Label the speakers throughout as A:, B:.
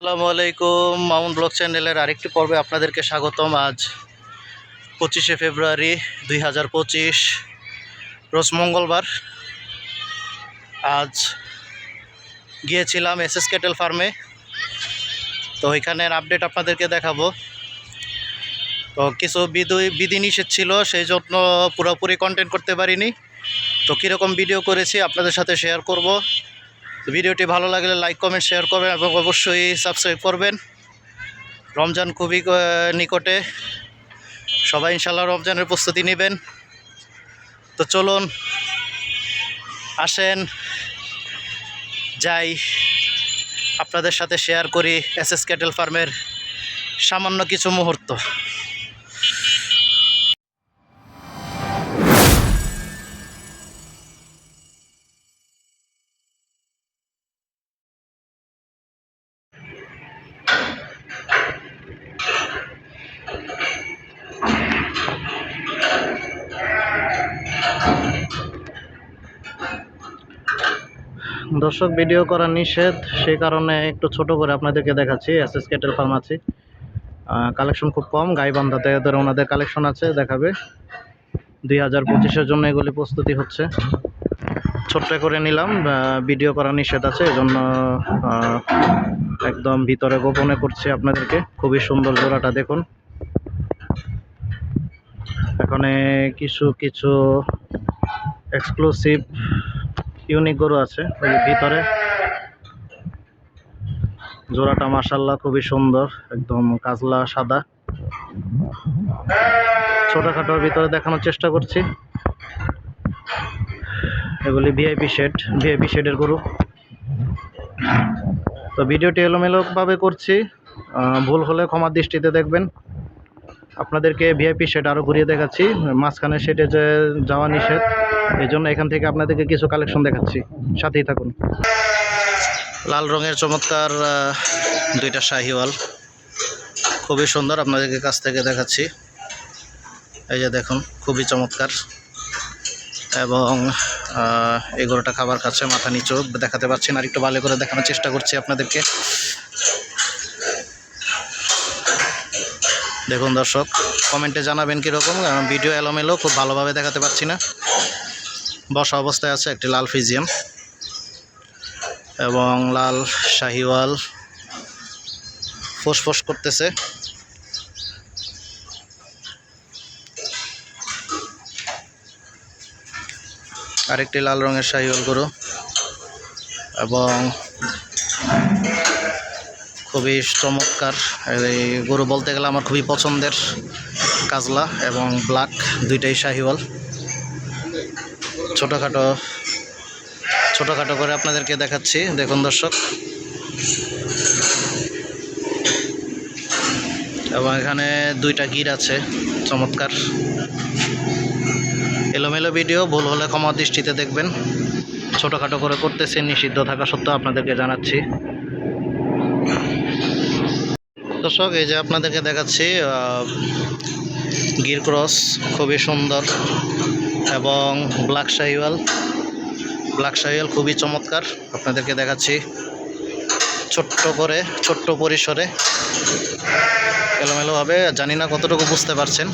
A: আসসালামু আলাইকুম, মামুন ব্লগ চ্যানেলের আরেকটি পর্বে আপনাদেরকে স্বাগতম। আজ পঁচিশে ফেব্রুয়ারি দুই হাজার পঁচিশ, রোজ মঙ্গলবার। আজ গিয়েছিলাম এস এস কেটেল ফার্মে। তো ওইখানের আপডেট আপনাদেরকে দেখাবো। তো কিছু বিধি বিধিনিষেধ ছিল, সেই জন্য পুরোপুরি কন্টেন্ট করতে পারিনি। তো কীরকম ভিডিও করেছি আপনাদের সাথে শেয়ার করব। তো ভিডিওটি ভালো লাগলে লাইক কমেন্ট শেয়ার করবেন এবং অবশ্যই সাবস্ক্রাইব করবেন। রমজান খুবই নিকটে। সবাই ইনশাল্লাহ রমজানের প্রস্তুতি নেবেন। তো চলুন, আসেন। যাই, আপনাদের সাথে শেয়ার করি এস এস ক্যাটেল ফার্মের সামান্য কিছু মুহূর্ত। দর্শক, ভিডিও করা নিষেধ। সেই কারণে একটু ছোট করে আপনাদেরকে দেখাচ্ছি S S kettle pharmacy collection খুব কম গাইবান্ধাতে এদের ওনাদের কালেকশন আছে, দেখাবে। দুই হাজার পঁচিশের জন্য এগুলি প্রস্তুতি হচ্ছে। ছোট্ট করে নিলাম ভিডিও করা নিষেধ আছে এই জন্য একদম ভিতরে গোপনে করছি আপনাদেরকে। খুবই সুন্দর জোড়াটা দেখুন। এখানে কিছু কিছু এক্সক্লুসিভ ইউনিক গরু আছে ভিতরে। জোড়াটা মাসাল্লাহ খুবই সুন্দর, একদম কাজলা সাদা। ছোটোখাটোর ভিতরে দেখানোর চেষ্টা করছি। এগুলি ভিআইপি শেড ভিআইপি শেডের গরু। তো ভিডিওটি এলোমেলোভাবে করছি ভুল হলে ক্ষমার দৃষ্টিতে দেখবেন। আপনাদেরকে ভিআইপি সেট আরও ঘুরিয়ে দেখাচ্ছি। মাঝখানে সেটে যে যাওয়া নিষেধ এই জন্য এখান থেকে আপনাদেরকে কিছু কালেকশন দেখাচ্ছি। সাথেই থাকুন। লাল রঙের চমৎকার দুইটা শাহিওয়াল। খুবই সুন্দর আপনাদেরকে কাছ থেকে দেখাচ্ছি। এই যে দেখুন, খুবই চমৎকার। এবং গরুটা খাবার খাচ্ছে, মাথা নিচু, দেখাতে পাচ্ছি না, আর একটু ভালো করে দেখানোর চেষ্টা করছি আপনাদেরকে। দেখুন দর্শক, কমেন্টে জানাবেন কীরকম, কারণ ভিডিও এলোমেলো, খুব ভালোভাবে দেখাতে পাচ্ছি না। বসা অবস্থায় আছে একটি লাল ফিজিয়াম এবং লাল শাহিওয়াল ফোসফোস করতেছে। আরেকটি লাল রঙের শাহিওয়াল গরু এবং খুবই চমৎকার। এই গরু বলতে গেলে আমার খুবই পছন্দের কাজলা এবং ব্ল্যাক, দুইটাই শাহিওয়াল। ছোটোখাটো ছোটোখাটো করে আপনাদেরকে দেখাচ্ছি। দেখুন দর্শক। এবং এখানে দুইটা গির আছে, চমৎকার। এলোমেলো ভিডিও, ভুল হলে ক্ষমা দৃষ্টিতে দেখবেন। ছোটোখাটো করে করতেছি, নিষিদ্ধ থাকা সত্ত্বেও আপনাদেরকে জানাচ্ছি। দর্শক, এই যে আপনাদেরকে দেখাচ্ছি গির ক্রস খুবই সুন্দর এবং ব্ল্যাক শাহিওয়াল। ব্ল্যাক শাহিওয়াল খুবই চমৎকার, আপনাদেরকে দেখাচ্ছি। ছোট্ট করে, ছোট্ট পরিসরে। এলোমেলোভাবে, জানি না কতটুকু বুঝতে পারছেন।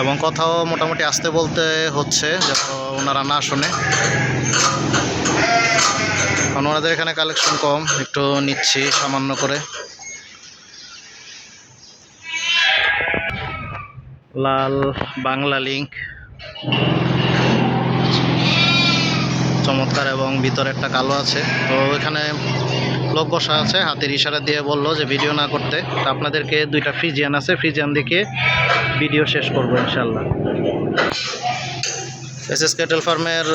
A: এবং কথাও মোটামুটি আসতে বলতে হচ্ছে, যেন ওনারা না শোনে। কারণ এখানে কালেকশন কম, একটু নিচ্ছি সামান্য করে। লাল বাংলা লিঙ্ক চমৎকার এবং ভিতরে একটা কালো আছে। তো এখানে লোক বসা আছে, হাতের ইশারা দিয়ে বলল যে ভিডিও না করতে। তো আপনাদেরকে দুইটা ফ্রিজিয়ান আছে ফ্রিজিয়ান দেখে ভিডিও শেষ করব ইনশাল্লাহ। এস এস কেটেল ফার্মের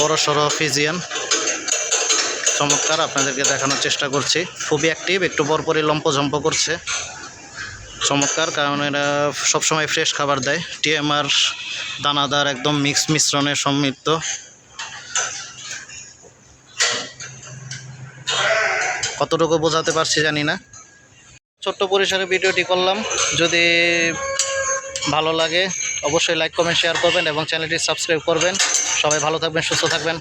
A: বড় সড়ো ফিজিয়ান। চমৎকার, আপনাদেরকে দেখানোর চেষ্টা করছি। খুবই অ্যাক্টিভ একটু পরপরই লম্পঝম্প করছে। চমৎকার, কারণ এরা সবসময় ফ্রেশ খাবার দেয়। টিএমআর দানাদার, একদম মিক্স মিশ্রণে সমৃদ্ধ। কতটুকু বোঝাতে পারছি জানি না। ছোট্ট পরিসরে ভিডিওটি করলাম। যদি ভালো লাগে অবশ্যই লাইক কমেন্ট শেয়ার করবেন এবং চ্যানেলটি সাবস্ক্রাইব করবেন। সবাই ভালো থাকবেন সুস্থ থাকবেন।